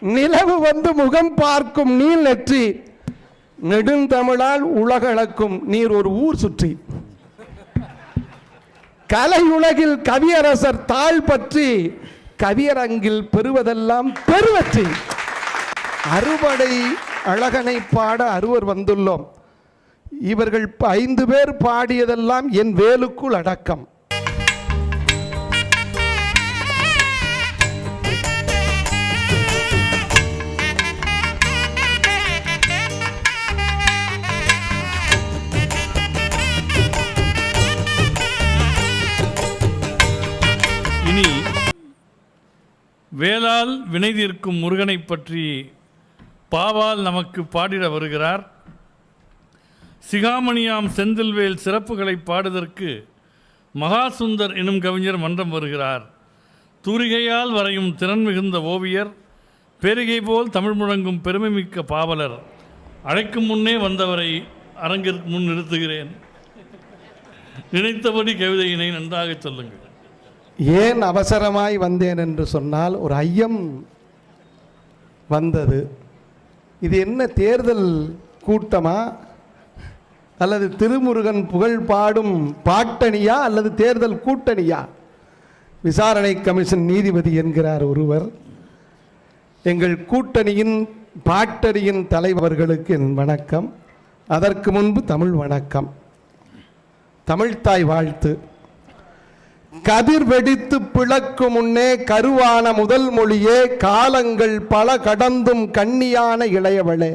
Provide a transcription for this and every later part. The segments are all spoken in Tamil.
நிலவு வந்து முகம் பார்க்கும் நீல் நெற்றி நெடுந்தமிழால் உலகளக்கும் நீர் ஒரு ஊர் சுற்றி. கலையுலகில் கவியரசர் தாழ் பற்றி கவியரங்கில் பெறுவதெல்லாம் பெருவற்றி. அறுபடை அழகனை பாட அறுவர் வந்துள்ளோம். இவர்கள் ப- ஐந்து பேர் பாடியதெல்லாம் என் வேலுக்குள் அடக்கம். வேளால் வினை தீர்க்கும் முருகனைப் பற்றி பாவால் நமக்கு பாடிட வருகிறார். சிகாமணியாம் செந்தில்வேல் சிறப்புகளை பாடுவதற்கு மகாசுந்தர் எனும் கவிஞர் மன்றம் வருகிறார். தூரிகையால் வரையும் திறன் மிகுந்த ஓவியர் பேரிகை போல் தமிழ் முழங்கும் பெருமைமிக்க பாவலர். அழைக்கும் முன்னே வந்தவரை அரங்கிற்கு முன் நிறுத்துகிறேன். நினைத்தபடி கவிதையினை நன்றாகச் சொல்லுங்கள். ஏன் அவசரமாய் வந்தேன் என்று சொன்னால் ஒரு ஐயம் வந்தது. இது என்ன தேர்தல் கூட்டமா? அல்லது திருமுருகன் புகழ் பாடும் பாட்டணியா? அல்லது தேர்தல் கூட்டணியா? விசாரணை கமிஷன் நீதிபதி என்கிறார் ஒருவர். எங்கள் கூட்டணியின் பாட்டணியின் தலைவர்களுக்கு என் வணக்கம். அதற்கு முன்பு தமிழ் வணக்கம். தமிழ்தாய் வாழ்த்து. கதிர் வெடித்து பிளக்கு முன்னே கருவான முதல் மொழியே காலங்கள் பல கடந்தும் கண்ணியான இளையவளே.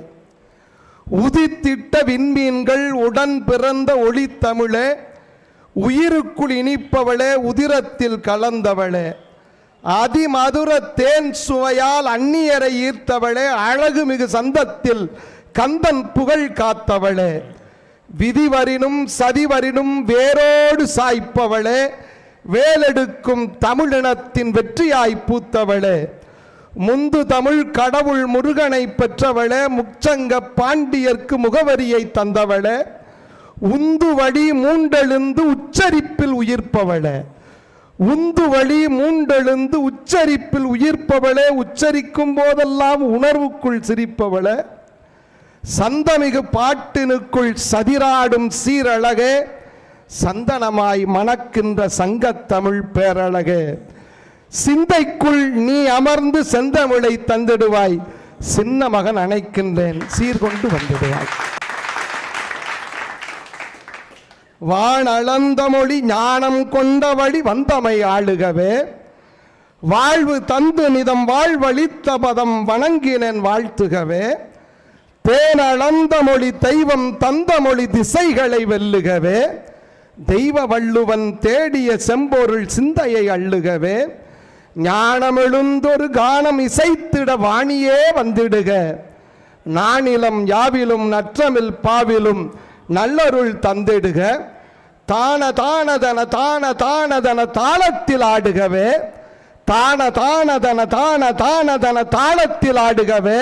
உதித்திட்ட விண்மீன்கள் உடன் பிறந்த ஒளித்தமிழே உயிருக்குள் இனிப்பவளே உதிரத்தில் கலந்தவளே. அதிமதுர தேன் சுவையால் அந்நியரை ஈர்த்தவளே அழகுமிகு சந்தத்தில் கந்தன் புகழ் காத்தவளே. விதிவரினும் சதிவரினும் வேரோடு சாய்ப்பவளே வேலெடுக்கும் தமிழினத்தின் வெற்றியாய் பூத்தவளே முந்து தமிழ் கடவுள் முருகனை பெற்றவளே முச்சங்க பாண்டியர்க்கு முகவரியை தந்தவளே உந்து வழி மூண்டெழுந்து உச்சரிப்பில் உயிர்ப்பவளே. உந்து வழி மூண்டெழுந்து உச்சரிப்பில் உயிர்ப்பவளே உச்சரிக்கும் போதெல்லாம் உணர்வுக்குள் சிரிப்பவளே. சந்தமிகு பாட்டினுக்குள் சதிராடும் சீரழகே சந்தனமாய் மணக்கின்ற சங்கத்தமிழ் பேரழகே சிந்தைக்குள் நீ அமர்ந்து செந்தமிழை தந்திடுவாய் சின்ன மகன் அணைக்கின்றேன் சீர்கொண்டு வந்துடுவாய். வானளந்த மொழி ஞானம் கொண்டவழி வந்தமை ஆளுகவே வாழ்வு தந்து நிதம் வாழ்வழித்த பதம் வணங்கினேன் வாழ்த்துகவே தேனளந்த மொழி தெய்வம் தந்த மொழி திசைகளை வெல்லுகவே தெய்வ வள்ளுவன் தேடிய செம்பொருள் சிந்தையை அள்ளுகவே ஞானமெழுந்தொரு கானம் இசைத்திட வாணியே வந்திடுக. நானிலம் யாவிலும் நற்றமில் பாவிலும் நல்லருள் தந்திடுக. தான தானதன தான தானதன தாளத்தில் ஆடுகவே தான தானதன தான தானதன தாளத்தில் ஆடுகவே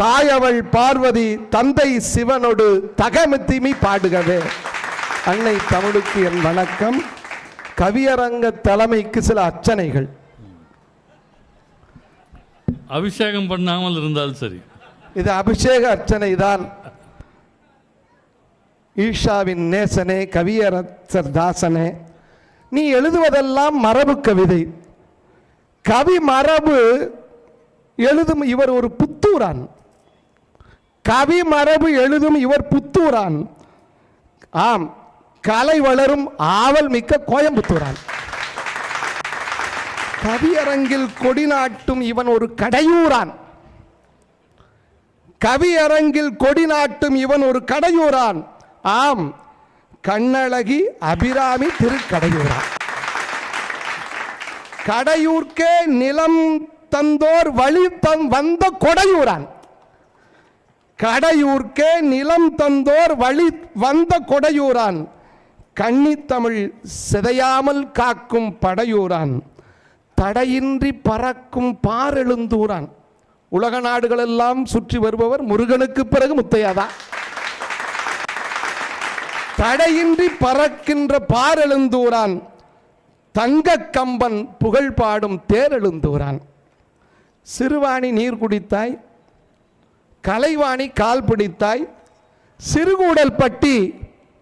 தாயவள் பார்வதி தந்தை சிவனொடு தகமித்திமி பாடுகவே. அன்னை தமிழுக்கு என் வணக்கம். கவியரங்க தலைமைக்கு சில அர்ச்சனைகள். அபிஷேகம் பண்ணாமல் இருந்தால் சரி. இது அபிஷேக அர்ச்சனை தான். ஈஷாவின் நேசனே கவியரசர் தாசனே நீ எழுதுவதெல்லாம் மரபு கவிதை. கவி மரபு எழுதும் இவர் ஒரு புத்தூரான். கவி மரபு எழுதும் இவர் புத்தூரான். ஆம் கலை வளரும் ஆவல் மிக்க கோயம்புத்தூரான். கவியரங்கில் கொடி நாட்டும் இவன் ஒரு கடையூரான். கவியரங்கில் கொடி நாட்டும் இவன் ஒரு கடையூரான். ஆம் கண்ணழகி அபிராமி திருக்கடையூரான். கடையூர்க்கே நிலம் தந்தோர் வழி தம் வந்த கொடையூரான். கடையூர்க்கே நிலம் தந்தோர் வழி வந்த கொடையூரான். கன்னித்தமிழ் சிதையாமல் காக்கும் படையூரான் தடையின்றி பறக்கும் பாரெழுந்தூரான். உலக நாடுகளெல்லாம் சுற்றி வருபவர் முருகனுக்கு பிறகு முத்தையாதான். தடையின்றி பறக்கின்ற பாரெழுந்தூரான் தங்க கம்பன் புகழ் பாடும் தேரெழுந்தூரான். சிறுவாணி நீர் குடித்தாய் கலைவாணி கால் பிடித்தாய் சிறுகூடல் பட்டி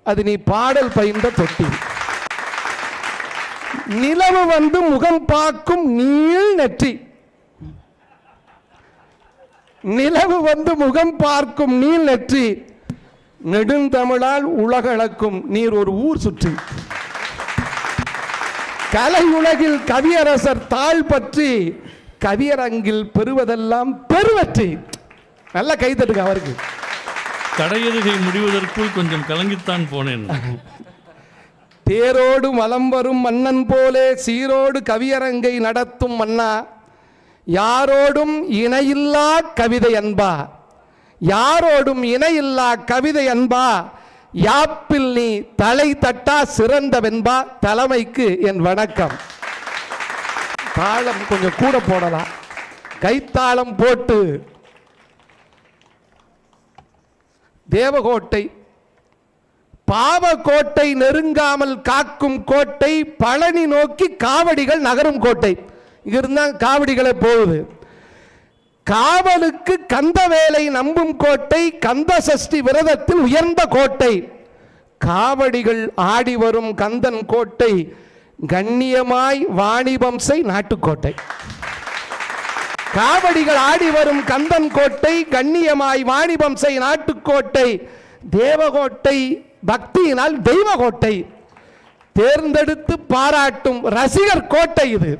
அது நீ பாடல் பயின்ற தொட்டி. நிலவு வந்து முகம் பார்க்கும் நீள் நெற்றி. நிலவு வந்து முகம் பார்க்கும் நீள் நெற்றி. நெடுந்தமிழால் உலகளக்கும் நீர் ஒரு ஊர் சுற்றி. கலை உலகில் கவியரசர் தாழ் பற்றி கவியரங்கில் பெறுவதெல்லாம் பெருவற்றி. நல்ல கைத்தட்டுங்க அவருக்கு. கடையெதுகை முடிவதற்குள் கொஞ்சம் கலங்கித்தான் போனேன். தேரோடு மலம் வரும் மன்னன் போலே சீரோடு கவியரங்கை நடத்தும் மன்னா யாரோடும் இணையில்லா கவிதை அன்பா யாரோடும் இணையில்லா கவிதை அன்பா யாப்பில் நீ தலை தட்டா சிறந்த வெண்பா தலைமைக்கு என் வணக்கம். தாளம் கொஞ்சம் கூட போடலாம். கைத்தாளம் போட்டு தேவகோட்டை. பாவக்கோட்டை நெருங்காமல் காக்கும் கோட்டை பழனி நோக்கி காவடிகள் நகரும் கோட்டை. இங்க காவடிகளை போகுது. காவலுக்கு கந்த வேலை நம்பும் கோட்டை கந்த சஷ்டி விரதத்தில் உயர்ந்த கோட்டை. காவடிகள் ஆடி வரும் கந்தன் கோட்டை கண்ணியமாய் வாணிபம்சை நாட்டுக்கோட்டை. காவடிகள் ஆடி வரும் கந்தன் கோட்டை கண்ணியமாய் வாணிபம் செய் நாட்டுக்கோட்டை தேவகோட்டை பக்தியினால் தெய்வகோட்டை. தேர்ந்தெடுத்து பாராட்டும் ரசிகர் கோட்டை இது.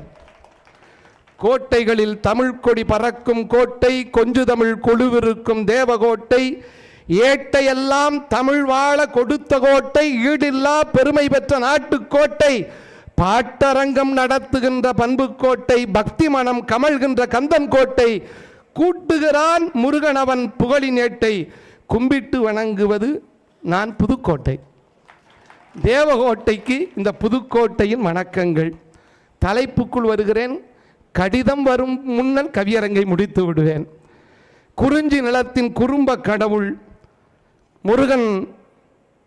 கோட்டைகளில் தமிழ் கொடி பறக்கும் கோட்டை கொஞ்சு தமிழ் குழுவிருக்கும் தேவகோட்டை. ஏட்டையெல்லாம் தமிழ் வாழ கொடுத்த கோட்டை ஈடில்லா பெருமை பெற்ற நாட்டுக்கோட்டை. பாட்டரங்கம் நடத்துகின்ற பண்புக்கோட்டை பக்தி மனம் கமழ்கின்ற கந்தன் கோட்டை கூட்டுகிறான் முருகனவன் புகழின் ஏட்டை கும்பிட்டு வணங்குவது நான் புதுக்கோட்டை. தேவகோட்டைக்கு இந்த புதுக்கோட்டையின் வணக்கங்கள். தலைப்புக்குள் வருகிறேன். கடிதம் வரும் முன்னன் கவியரங்கை முடித்து விடுவேன். குறிஞ்சி நிலத்தின் குறும்ப கடவுள் முருகன்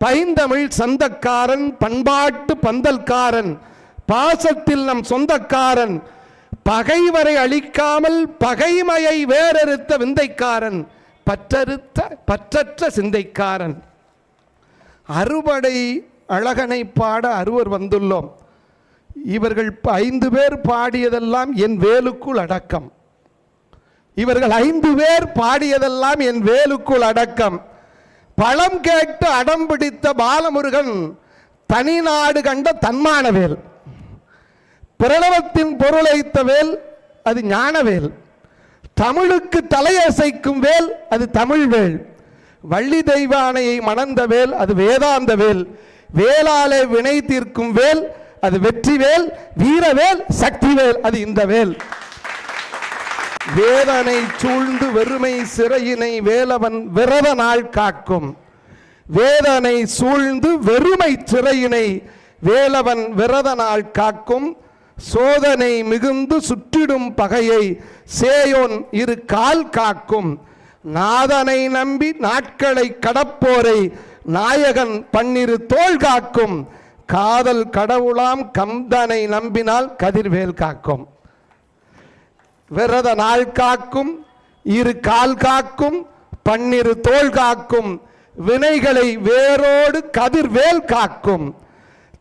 பைந்தமிழ் சந்தக்காரன் பண்பாட்டு பந்தல்காரன் பாசத்தில் நம் சொந்தக்காரன் பகைவரை அழிக்காமல் பகைமையை வேறறுத்த விந்தைக்காரன் பற்றறுத்த பற்றற்ற சிந்தைக்காரன். அறுபடை அழகனை பாட அறுவர் வந்துள்ளோம். இவர்கள் ஐந்து பேர் பாடியதெல்லாம் என் வேலுக்குள் அடக்கம். இவர்கள் ஐந்து பேர் பாடியதெல்லாம் என் வேலுக்குள் அடக்கம். பழம் கேட்டு அடம் பிடித்த பாலமுருகன் தனிநாடு கண்ட தன்மானவேல். பிரணவத்தின் பொருளைத்த வேல் அது ஞானவேல் தமிழுக்கு தலையசைக்கும் வேல் அது தமிழ் வேல் வள்ளி தெய்வானையை மணந்த வேல் அது வேதாந்த வேல். வேளாலே வினை தீர்க்கும் வேல் அது வெற்றி வேல். வீரவேல் சக்தி வேல் அது இந்த வேல். வேதனை சூழ்ந்து வெறுமை சிறையினை வேலவன் விரத நாள் காக்கும். வேதனை சூழ்ந்து வெறுமை சிறையினை வேலவன் விரத நாள் காக்கும். சோதனை மிகுந்து சுற்றிடும் பகையை சேயோன் இரு கால் காக்கும். நாதனை நம்பி நாட்களை கடப்போரை நாயகன் பன்னிரு தோல் காக்கும். காதல் கடவுளாம் கந்தனை நம்பினால் கதிர்வேல் காக்கும். விரத நாள் காக்கும் இரு கால் காக்கும் பன்னிரு தோல் காக்கும். வினைகளை வேரோடு கதிர்வேல் காக்கும்.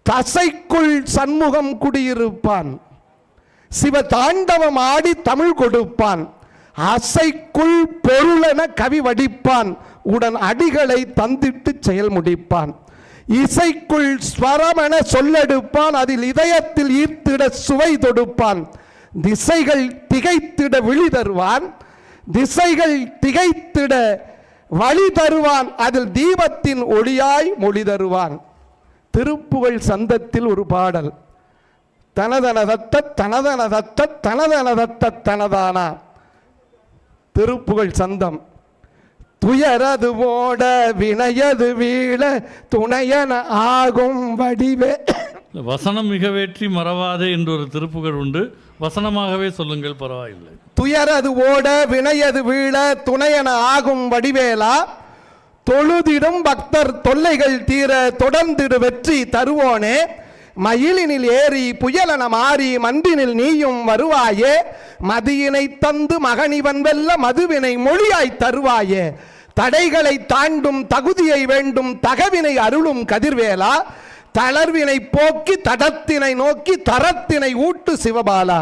தசைக்குள் சண்முகம் குடியிருப்பான். சிவ தாண்டவம் ஆடி தமிழ் கொடுப்பான். அசைக்குள் பொருளென கவி வடிப்பான். உடன் அடிகளை தந்திட்டு செயல் முடிப்பான். இசைக்குள் ஸ்வரமென சொல்லெடுப்பான். அதில் இதயத்தில் ஈர்த்திட சுவை தொடுப்பான். திசைகள் திகைத்திட விழி தருவான். திசைகள் திகைத்திட வழி தருவான். அதில் தீபத்தின் ஒளியாய் மொழி தருவான். திருப்புகழ் சந்தத்தில் ஒரு பாடல். தனதனதத்த தனதனதத்த தனதனதத்த தனதானா. திருப்புகழ் சந்தம். துயரது ஓட வினையது வீழ துணையன ஆகும் வடிவே. வசனம் மிக வேற்றி மறவாதே என்று ஒரு திருப்புகழ் உண்டு. வசனமாகவே சொல்லுங்கள் பரவாயில்லை. துயரது ஓட வினையது வீழ துணையன ஆகும் வடிவேலா. தொழுதிடும் பக்தர் தொல்லைகள் தீர தொடர்ந்திடு வெற்றி தருவோனே. மயிலினில் ஏறி புயலன மாறி மன்றினில் நீயும் வருவாயே. மதியினை தந்து மகனிவன் வெல்ல மதுவினை மொழியாய் தருவாயே. தடைகளை தாண்டும் தகுதியை வேண்டும் தகவினை அருளும் கதிர்வேலா. தளர்வினை போக்கி தடத்தினை நோக்கி தரத்தினை ஊட்டு சிவபாலா.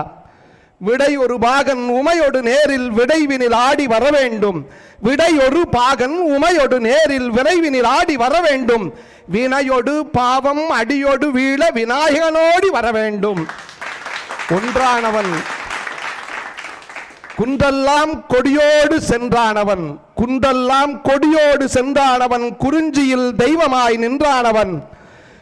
விடை ஒரு பாகன் உமையொடு நேரில் விடைவினில் ஆடி வர வேண்டும். விடை ஒரு பாகன் உமையொடு நேரில் விரைவினில் ஆடி வர வேண்டும். வினையொடு பாவம் அடியொடு வீழ விநாயகனோடி வர வேண்டும். ஒன்றானவன் குன்றெல்லாம் கொடியோடு சென்றானவன். குன்றெல்லாம் கொடியோடு சென்றானவன். குறிஞ்சியில் தெய்வமாய் நின்றானவன்.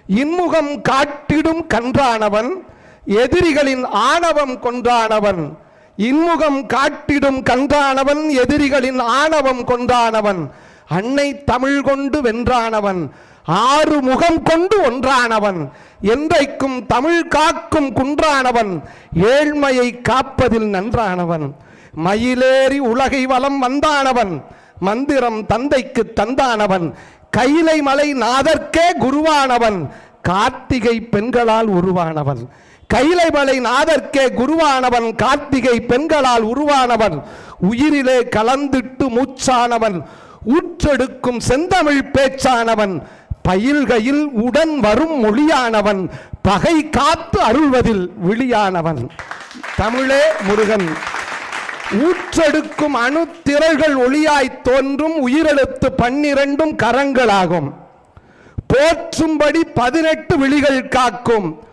இன்முகம் காட்டிடும் கன்றானவன். எதிரிகளின் ஆணவம் கொன்றானவன். இன்முகம் காட்டிடும் கன்றானவன் எதிரிகளின் ஆணவம் கொன்றானவன். அன்னை தமிழ் கொண்டு வென்றானவன். ஆறு முகம் கொண்டு ஒன்றானவன். என்றைக்கும் தமிழ் காக்கும் குன்றானவன். ஏழ்மையை காப்பதில் நன்றானவன். மயிலேறி உலகை வலம் வந்தானவன். மந்திரம் தந்தைக்கு தந்தானவன். கைலை மலை நாதற்கே குருவானவன். கார்த்திகை பெண்களால் உருவானவன். கைலைமலை நாதர்க்கே நாதற்கே குருவானவன் கார்த்திகை பெண்களால் உருவானவன் உயிரிலே கலந்திட்டு மூச்சானவன் ஊற்றெடுக்கும் செந்தமிழ் பேச்சானவன் பயில்கையில் உடன் வரும் மொழியானவன் பகை காத்து அருள்வதில் விழியானவன். தமிழே முருகன் ஊற்றெடுக்கும் அணுத்திரள்கள் ஒளியாய் தோன்றும் உயிரெழுத்து பன்னிரண்டும் கரங்களாகும். போற்றும்படி பதினெட்டு விழிகள் காக்கும்.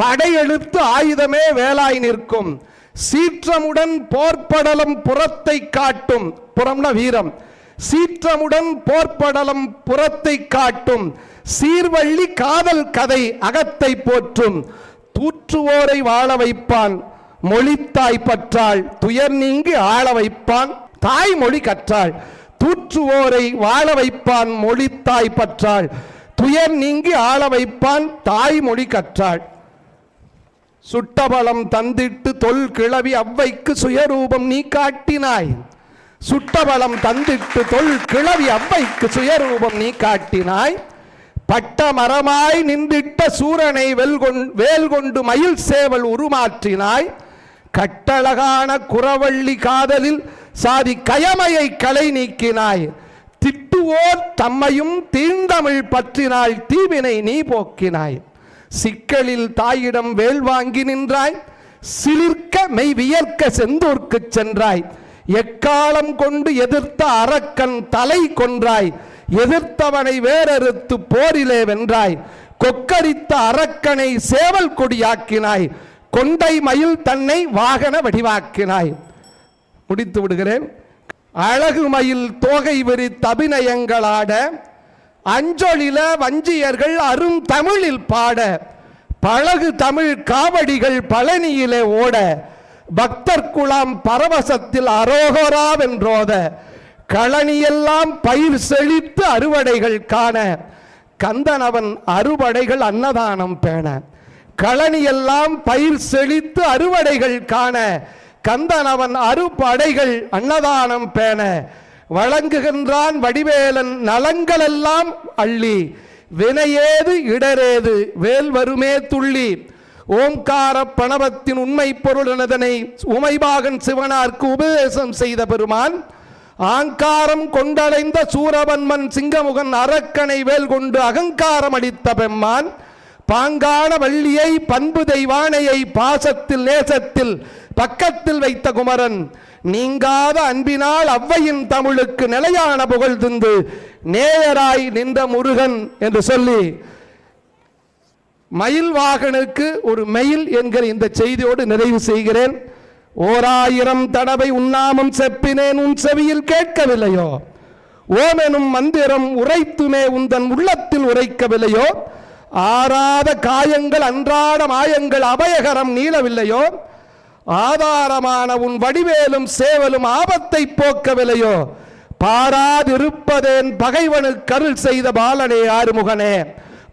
படையெழுத்து ஆயுதமே வேலாய் நிற்கும். சீற்றமுடன் போர்ப்படலம் புறத்தை காட்டும். புறம்னா வீரம். சீற்றமுடன் போர்ப்படலம் புறத்தை காட்டும். சீர்வள்ளி காதல் கதை அகத்தை போற்றும். தூற்றுவோரை வாழ வைப்பான். மொழித்தாய் பற்றாள். துயர் நீங்கி ஆள வைப்பான். தாய்மொழி கற்றாள். தூற்றுவோரை வாழ வைப்பான். மொழித்தாய் பற்றாள். துயர் நீங்கி ஆள வைப்பான். தாய்மொழி கற்றாள். சுட்டபலம் தந்திட்டு தொல் கிளவி அவ்வைக்கு சுயரூபம் நீ காட்டினாய். சுட்டபலம் தந்திட்டு தொல் கிளவி அவ்வைக்கு சுயரூபம் நீ காட்டினாய். பட்ட மரமாய் நின்றிட்ட சூரனை வெல்கொண் வேல் கொண்டு மயில் சேவல் உருமாற்றினாய். கட்டழகான குறவள்ளி காதலில் சாதி கயமையை களை நீக்கினாய். திட்டுவோர் தம்மையும் தீண்டமிழ் பற்றினாய் தீவினை நீ போக்கினாய். சிக்கலில் தாயிடம் வேல் வாங்கி நின்றாய். சிலிர்க்க மெய் வியர்க்க செந்தூர்க்கு சென்றாய். எக்காலம் கொண்டு எதிர்த்த அரக்கன் தலை கொன்றாய். எதிர்த்தவனை வேறறுத்து போரிலே வென்றாய். கொக்கரித்த அரக்கனை சேவல் கொடியாக்கினாய். கொண்டை மயில் தன்னை வாகன வடிவாக்கினாய். முடித்து விடுகிறேன். அழகு மயில் தோகை விரித்து அஞ்சொழில வஞ்சியர்கள் அரும் தமிழில் பாட பழகு தமிழ் காவடிகள் பழனியிலே ஓட பக்தர் குலாம் பரவசத்தில் அரோகராவென்றோத களனியெல்லாம் பயிர் செழித்து அறுவடைகள் காண கந்தனவன் அறுவடைகள் அன்னதானம் பேண களனியெல்லாம் பயிர் செழித்து அறுவடைகள் காண கந்தனவன் அறுபடைகள் அன்னதானம் பேண வழங்குகின்றான் வடிவேலன் நலங்களெல்லாம் அள்ளி வினையேது இடரேது வேல் வருமே துள்ளி. ஓம்கார பணவத்தின் உண்மை பொருளனதனை உமைபாகன் சிவனார்க்கு உபதேசம் செய்த பெருமான் ஆங்காரம் கொண்டடைந்த சூரவன்மன் சிங்கமுகன் அரக்கனை வேல் கொண்டு அகங்காரம் அடித்த பெம்மான் பாங்கான வள்ளியை பண்பு தெய்வானையை பாசத்தில் நேசத்தில் பக்கத்தில் வைத்த குமரன் நீங்காத அன்பினால் அவ்வையின் தமிழுக்கு நிலையான புகழ் தந்து நேயராய் நின்ற முருகன் என்று சொல்லி மயில் வாகனுக்கு ஒரு மயில் என்கிற இந்த செய்தியோடு நிறைவு செய்கிறேன். ஓராயிரம் தடவை உண்ணாமம் செப்பினேன் உன் செவியில் கேட்கவில்லையோ? ஓமெனும் மந்திரம் உரைத்துமே உந்தன் உள்ளத்தில் உரைக்கவில்லையோ? ஆறாத காயங்கள் அன்றாட மாயங்கள் அபயகரம் நீளவில்லையோ? ஆதாரமான உன் வடிவேலும் சேவலும் ஆபத்தை போக்கவில்லையோ? பாராதிருப்பதேன் பகைவனுக்கு கருள் செய்த பாலனே ஆறுமுகனே.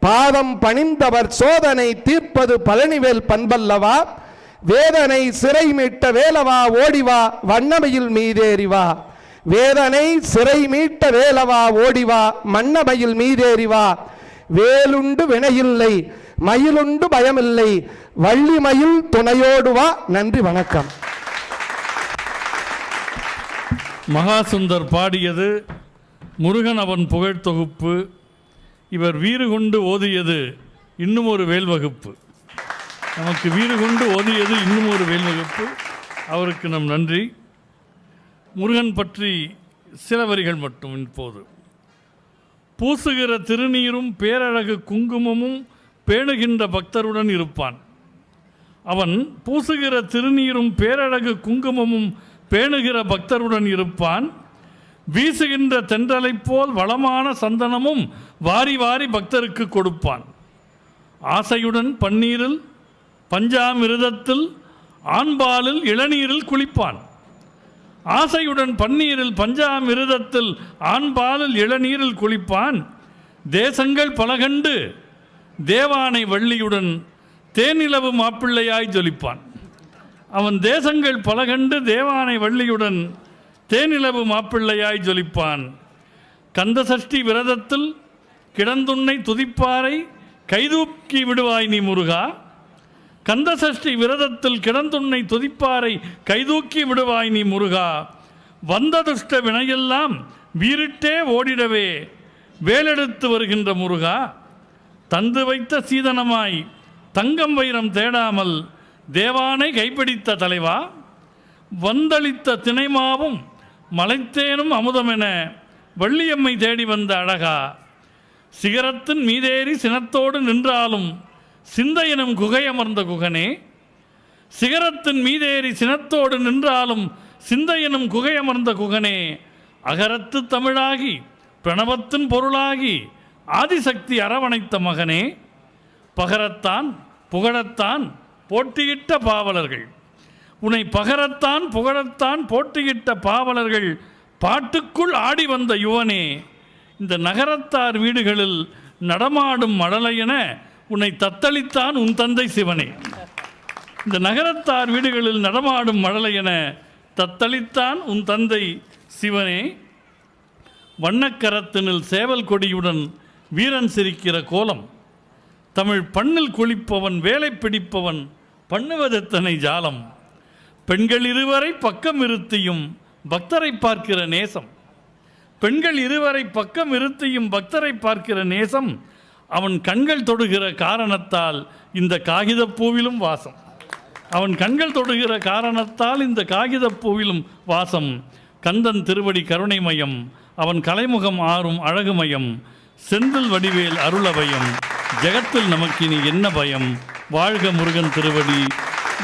பாதம் பணிந்தவர் சோதனை தீர்ப்பது பழனிவேல் பண்பல்லவா? வேதனை சிறை மீட்ட வேலவா? ஓடிவா வண்ணமையில் மீதேறிவா. வேதனை சிறை மீட்ட வேலவா? ஓடிவா மன்னமையில் மீதேறிவா. வேலுண்டு வினையில்லை மயிலுண்டு பயமில்லை. வள்ளி மயில் துணையோடு வா. நன்றி வணக்கம். மகாசுந்தர் பாடியது முருகன் அவன் புகழ் தொகுப்பு. இவர் வீறு கொண்டு ஓதியது இன்னும் ஒரு வேல் வகுப்பு. நமக்கு வீறு கொண்டு ஓதியது இன்னும் ஒரு வேல் வகுப்பு. அவருக்கு நம் நன்றி. முருகன் பற்றி சில வரிகள் மட்டும் இப்போது. பூசுகிற திருநீரும் பேரழகு குங்குமமும் பேணுகின்ற பக்தருடன் இருப்பான். அவன் பூசுகிற திருநீரும் பேரழகு குங்குமமும் பேணுகிற பக்தருடன் இருப்பான். வீசுகின்ற தென்றலைப் போல் வளமான சந்தனமும் வாரி வாரி பக்தருக்கு கொடுப்பான். ஆசையுடன் பன்னீரில் பஞ்சாமிருதத்தில் ஆண்பாலில் இளநீரில் குளிப்பான். ஆசையுடன் பன்னீரில் பஞ்சாமிருதத்தில் ஆண்பாலில் இளநீரில் குளிப்பான். தேசங்கள் பலகண்டு தேவானை வள்ளியுடன் தேனிலவு மாப்பிள்ளையாய் ஜொலிப்பான். அவன் தேசங்கள் பலகண்டு தேவானை வள்ளியுடன் தேனிலவு மாப்பிள்ளையாய் ஜொலிப்பான். கந்தசஷ்டி விரதத்தில் கிடந்துன்னை துதிப்பாரை கைதூக்கி விடுவாய் நீ முருகா. கந்தசஷ்டி விரதத்தில் கிடந்துன்னை துதிப்பாரை கைதூக்கி விடுவாய் நீ முருகா. வந்த துஷ்ட வினையெல்லாம் வீரிட்டே ஓடிடவே. வேலெடுத்து வருகின்ற முருகா. தந்து வைத்த சீதனமாய் தங்கம் வைரம் தேடாமல் தேவானை கைப்பிடித்த தலைவா? வந்தளித்த திணைமாவும் மலைத்தேனும் அமுதமென வள்ளியம்மை தேடி வந்த அழகா? சிகரத்தின் மீதேறி சினத்தோடு நின்றாலும் சிந்தையனும் குகையமர்ந்த குகனே? சிகரத்தின் மீதேறி சினத்தோடு நின்றாலும் சிந்தையனும் குகையமர்ந்த குகனே? அகரத்து தமிழாகி பிரணவத்தின் பொருளாகி ஆதிசக்தி அரவணைத்த மகனே பகரத்தான் புகழத்தான் போட்டியிட்ட பாவலர்கள். உன்னை பகரத்தான் புகழத்தான் போட்டியிட்ட பாவலர்கள் பாட்டுக்குள் ஆடி வந்த யுவனே இந்த நகரத்தார் வீடுகளில் நடமாடும் மழலையென உன்னை தத்தளித்தான் உன் தந்தை சிவனே. இந்த நகரத்தார் வீடுகளில் நடமாடும் மழலையென தத்தளித்தான் உன் தந்தை சிவனே. வண்ணக்கரத்தினில் சேவல் கொடியுடன் வீரன் சிரிக்கிற கோலம். தமிழ் பண்ணில் குளிப்பவன் வேலை பிடிப்பவன் பண்ணுவதெத்தனை ஜாலம். பெண்கள் இருவரை பக்கம் இருத்தியும் பக்தரை பார்க்கிற நேசம். பெண்கள் இருவரை பக்கம் இருத்தியும் பக்தரை பார்க்கிற நேசம். அவன் கண்கள் தொடுகிற காரணத்தால் இந்த காகித பூவிலும் வாசம். அவன் கண்கள் தொடுகிற காரணத்தால் இந்த காகித பூவிலும் வாசம். கந்தன் திருவடி கருணைமயம் அவன் கலைமுகம் ஆறும் அழகுமயம். செந்தில் வடிவேல் அருளபயம் ஜெகத்தில் நமக்கினி என்ன பயம்? வாழ்க முருகன் திருவடி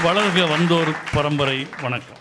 வளர்க வந்தோர் பரம்பரை வணக்கம்.